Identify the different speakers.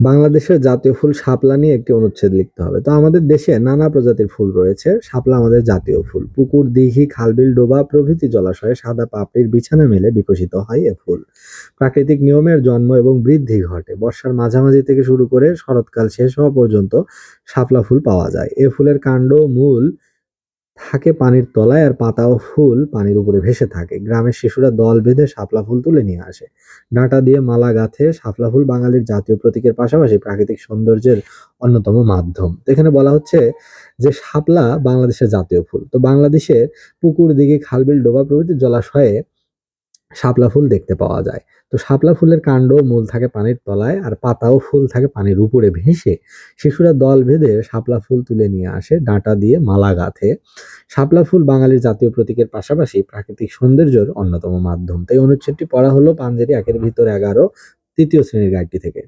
Speaker 1: বাংলাদেশের জাতীয় ফুল শাপলা নিয়ে একটি অনুচ্ছেদ লিখতে হবে। তো আমাদের দেশে নানা প্রজাতির ফুল রয়েছে। শাপলা আমাদের জাতীয় ফুল। পুকুর, দিঘি, খালবিল, ডোবা প্রভৃতি জলাশয়ে সাদা পাপড়ির বিছানা মেলে বিকশিত হয় এ ফুল। প্রাকৃতিক নিয়মের জন্ম এবং বৃদ্ধি ঘটে। বর্ষার মাঝামাঝি থেকে শুরু করে শরৎকাল শেষ হওয়া পর্যন্ত শাপলা ফুল পাওয়া যায়। এ ফুলের কাণ্ড, মূল থাকে পানির তলায় আর পাতা ও ফুল পানির উপরে ভেসে থাকে। গ্রামের শিশুরা দল বেঁধে শাপলা ফুল তুলে নিয়ে আসে। ডাঁটা দিয়ে মালা গাঁথে শাপলা ফুল বাঙালির জাতীয় প্রতীকের পাশাপাশি প্রাকৃতিক সৌন্দর্যের অন্যতম মাধ্যম। এখানে বলা হচ্ছে যে শাপলা বাংলাদেশের জাতীয় ফুল। তো বাংলাদেশের পুকুর দিঘি, খালবিল, ডোবা প্রভৃতি জলাশয়ে শাপলা ফুল দেখতে পাওয়া যায়। তো শাপলা ফুলের কাণ্ড মূল থাকে পানির তলায় আর পাতাও ফুল থাকে পানির উপরে ভেসে। শিশুরা দল বেঁধে শাপলা ফুল তুলে নিয়ে আসে, ডাঁটা দিয়ে মালা গাঁথে। শাপলা ফুল বাঙালির জাতীয় প্রতীকের পাশাপাশি প্রাকৃতিক সৌন্দর্যের অন্যতম মাধ্যম। তাই অনুচ্ছেদটি পড়া হলো পাঞ্জেরি একের ভিতর এগারো, তৃতীয় শ্রেণির গাইডটি থেকে।